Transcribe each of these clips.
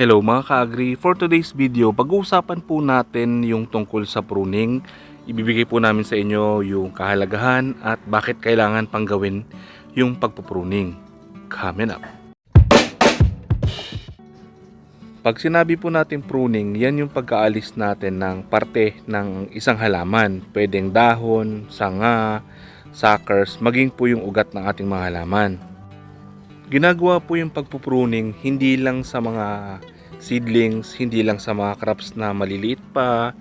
Hello mga ka-agri. For today's video, pag-uusapan po natin yung tungkol sa pruning. Ibibigay po namin sa inyo yung kahalagahan at bakit kailangan pang gawin yung pagpupruning. Coming up. Pag sinabi po natin pruning, yan yung pagkaalis natin ng parte ng isang halaman. Pwedeng dahon, sanga, suckers, maging po yung ugat ng ating mga halaman. Ginagawa po yung pagpupruning hindi lang sa mga seedlings, hindi lang sa mga crops na maliliit pa,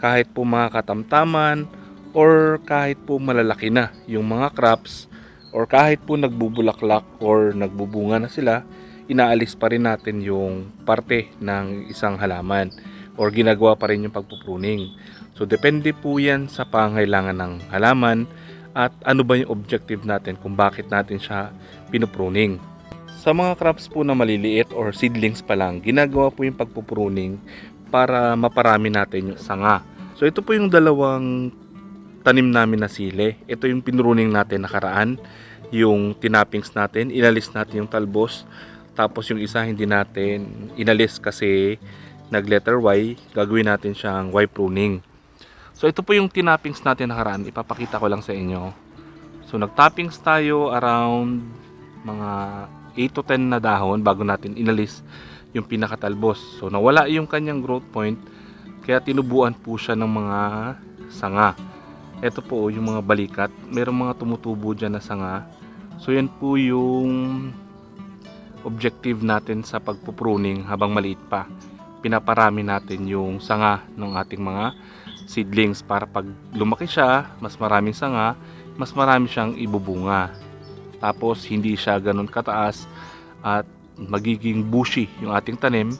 kahit po mga katamtaman, or kahit po malalaki na yung mga crops, or kahit po nagbubulaklak or nagbubunga na sila, inaalis pa rin natin yung parte ng isang halaman or ginagawa pa rin yung pagpupruning. So depende po yan sa pangailangan ng halaman at ano ba yung objective natin kung bakit natin siya pinupruning. Sa mga crops po na maliliit or seedlings pa lang, ginagawa po yung pagpupruning para maparami natin yung sanga. So ito po yung dalawang tanim namin na sili. Ito yung pinruning natin nakaraan. Yung tinappings natin, inalis natin yung talbos. Tapos yung isa hindi natin inalis kasi nag letter Y. Gagawin natin siyang Y pruning. So ito po yung tinappings natin nakaraan. Ipapakita ko lang sa inyo. So nagtappings tayo around mga 8 to 10 na dahon bago natin inalis yung pinakatalbos. So nawala yung kanyang growth point kaya tinubuan po siya ng mga sanga. Ito po yung mga balikat. Merong mga tumutubo dyan na sanga. So yan po yung objective natin sa pagpupruning habang maliit pa. Pinaparami natin yung sanga ng ating mga seedlings para pag lumaki siya, mas maraming sanga, mas marami siyang ibubunga. Tapos hindi siya ganun kataas at magiging bushy yung ating tanim,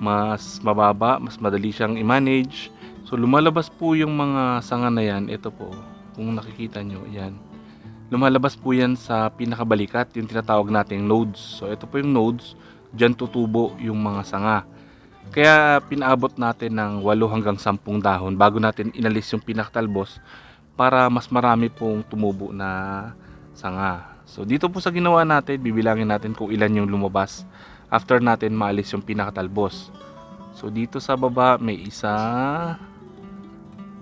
mas mababa, mas madali siyang i-manage. So lumalabas po yung mga sanga na yan, ito po, kung nakikita nyo, yan. Lumalabas po yan sa pinakabalikat, yung tinatawag nating nodes. So ito po yung nodes, dyan tutubo yung mga sanga. Kaya pinaabot natin ng 8 hanggang 10 dahon bago natin inalis yung pinakatalbos para mas marami pong tumubo na sanga. So dito po sa ginawa natin, bibilangin natin kung ilan yung lumabas after natin maalis yung pinakatalbos. So dito sa baba may isa,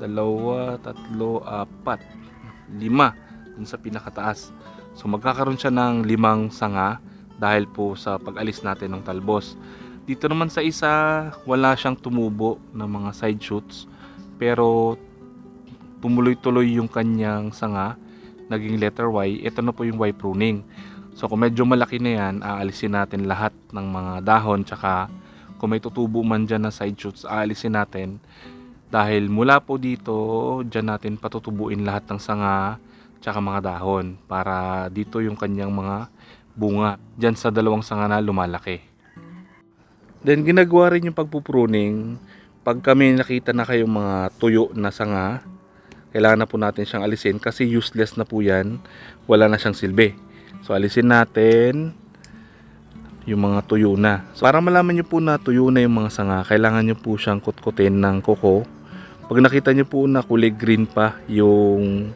dalawa, tatlo, apat, lima dun sa pinakataas. So magkakaroon siya ng limang sanga dahil po sa pag-alis natin ng talbos. Dito naman sa isa, wala siyang tumubo ng mga side shoots pero tumuloy-tuloy yung kanyang sanga naging letter Y, ito na po yung Y pruning. So kung medyo malaki na yan, aalisin natin lahat ng mga dahon tsaka kung may tutubo man dyan na side shoots, aalisin natin dahil mula po dito, dyan natin patutubuin lahat ng sanga tsaka mga dahon para dito yung kanyang mga bunga dyan sa dalawang sanga na lumalaki. Then ginagawa rin yung pagpupruning pag kami nakita na kayong mga tuyo na sanga, kailangan na po natin siyang alisin kasi useless na po yan, wala na siyang silbi. So alisin natin yung mga tuyo na. So, para malaman nyo po na tuyo na yung mga sanga, kailangan nyo po siyang kutkutin ng koko. Pag nakita nyo po na kulay green pa yung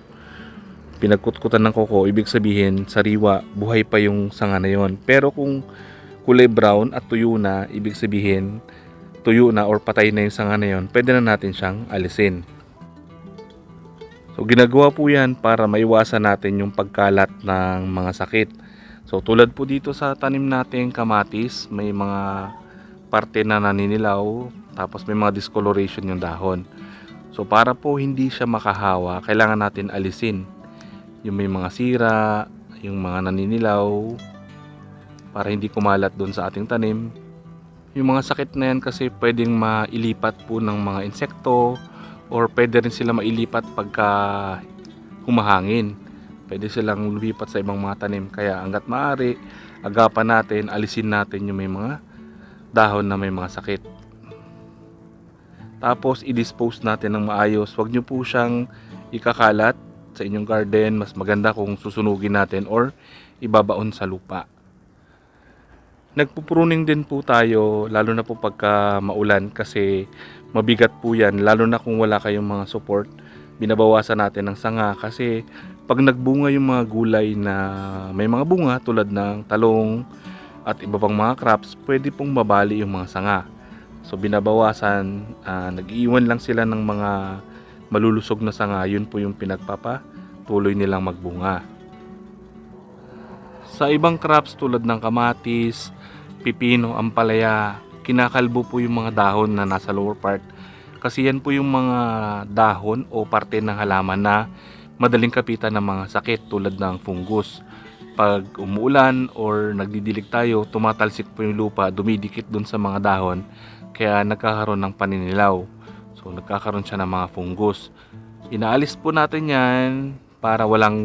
pinagkutkutan ng koko, ibig sabihin sariwa, buhay pa yung sanga na yon. Pero kung kulay brown at tuyo na, ibig sabihin tuyo na or patay na yung sanga na yon, pwede na natin siyang alisin. So ginagawa po yan para maiwasan natin yung pagkalat ng mga sakit. So tulad po dito sa tanim nating kamatis, may mga parte na naninilaw, tapos may mga discoloration yung dahon. So para po hindi siya makahawa, kailangan natin alisin yung may mga sira, yung mga naninilaw, para hindi kumalat doon sa ating tanim. Yung mga sakit na yan kasi pwedeng mailipat po ng mga insekto or pwede rin sila mailipat pagka humahangin. Pwede silang lumipat sa ibang mga tanim. Kaya hanggat maaari, agapan natin, alisin natin yung may mga dahon na may mga sakit. Tapos i-dispose natin ng maayos. Huwag nyo po siyang ikakalat sa inyong garden. Mas maganda kung susunugin natin or ibabaon sa lupa. Nagpupruning din po tayo lalo na po pagka maulan kasi mabigat po yan lalo na kung wala kayong mga support binabawasan natin ng sanga kasi pag nagbunga yung mga gulay na may mga bunga tulad ng talong at iba pang mga crops, pwede pong mabali yung mga sanga. So binabawasan, ah, nag-iwan lang sila ng mga malulusog na sanga, yun po yung pinagpapatuloy nilang magbunga. Sa ibang crops tulad ng kamatis, pipino, ampalaya, kinakalbo po yung mga dahon na nasa lower part. Kasi yan po yung mga dahon o parte ng halaman na madaling kapitan ng mga sakit tulad ng fungus. Pag umuulan or nagdidilig tayo, tumatalsik po yung lupa, dumidikit dun sa mga dahon, kaya nagkakaroon ng paninilaw. So nagkakaroon siya ng mga fungus. Inaalis po natin yan para walang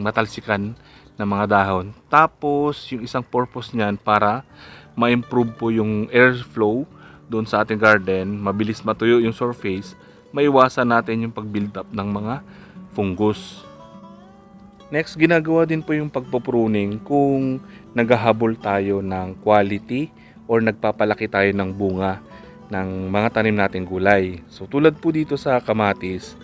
matalsikan ng mga dahon. Tapos yung isang purpose niyan para ma-improve po yung airflow doon sa ating garden, mabilis matuyo yung surface, maiwasan natin yung pag-build up ng mga fungus. Next, ginagawa din po yung pagpo-pruning kung naghahabol tayo ng quality or nagpapalaki tayo ng bunga ng mga tanim nating gulay. So tulad po dito sa kamatis,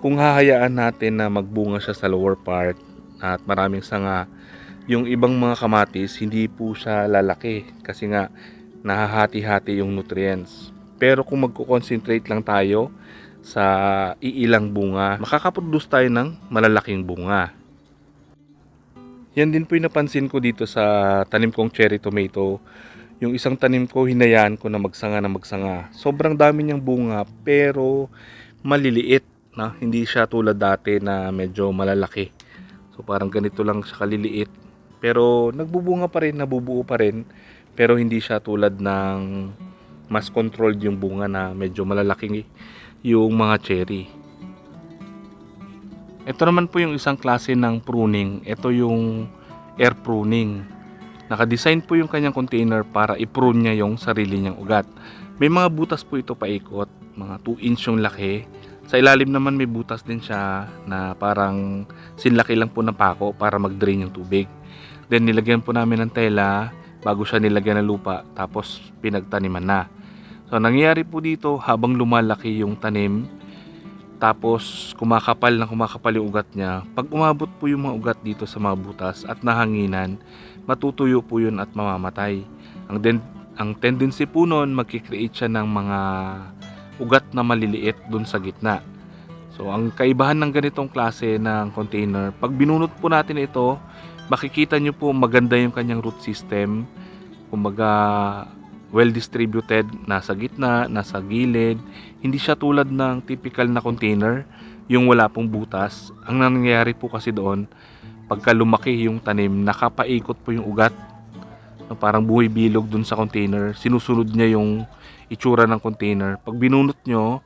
kung hahayaan natin na magbunga siya sa lower part at maraming sanga, yung ibang mga kamatis hindi po siya lalaki kasi nga nahahati-hati yung nutrients. Pero kung magko-concentrate lang tayo sa iilang bunga, makakaproduce tayo ng malalaking bunga. Yan din po yung napansin ko dito sa tanim kong cherry tomato. Yung isang tanim ko, hinayaan ko na magsanga na magsanga. Sobrang dami niyang bunga pero maliliit. Na? Hindi siya tulad dati na medyo malalaki. So parang ganito lang siya kaliliit. Pero nagbubunga pa rin, nabubuo pa rin. Pero hindi siya tulad ng mas controlled yung bunga na medyo malalaking yung mga cherry. Ito naman po yung isang klase ng pruning. Ito yung air pruning. Nakadesign po yung kanyang container para i-prune niya yung sarili niyang ugat. May mga butas po ito paikot, mga 2 inch yung laki. Sa ilalim naman may butas din siya na parang sinlaki lang po ng pako para mag-drain yung tubig. Then nilagyan po namin ng tela bago siya nilagyan ng lupa tapos pinagtaniman na. So nangyayari po dito habang lumalaki yung tanim tapos kumakapal na kumakapal yung ugat niya. Pag umabot po yung mga ugat dito sa mga butas at nahanginan, matutuyo po yun at mamamatay. Ang, den- ang tendency po nun, magkikreate siya ng mga ugat na maliliit dun sa gitna. So ang kaibahan ng ganitong klase ng container, pag binunot po natin ito, makikita nyo po maganda yung kanyang root system. Kumbaga, well distributed, nasa gitna, nasa gilid. Hindi siya tulad ng typical na container, yung wala pong butas. Ang nangyayari po kasi doon, pagka lumaki yung tanim, nakapaikot po yung ugat. Na Parang buhay bilog dun sa container. Sinusunod niya yung itsura ng container. Pag binunot nyo,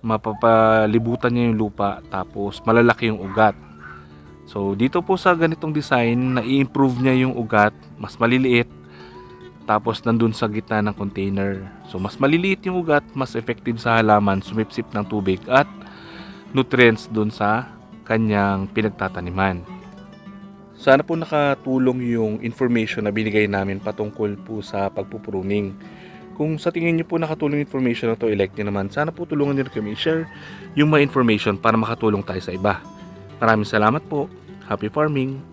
mapapalibutan niya yung lupa tapos malalaki yung ugat. So dito po sa ganitong design, na-improve niya yung ugat, mas maliliit, tapos nandun sa gitna ng container. So mas maliliit yung ugat, mas effective sa halaman, sumipsip ng tubig at nutrients dun sa kanyang pinagtataniman. Sana po nakatulong yung information na binigay namin patungkol po sa pagpupruning. Kung sa tingin niyo po nakatulong information na to, elect niyo naman. Sana po tulungan rin kami share yung mga information para makatulong tayo sa iba. Maraming salamat po. Happy farming!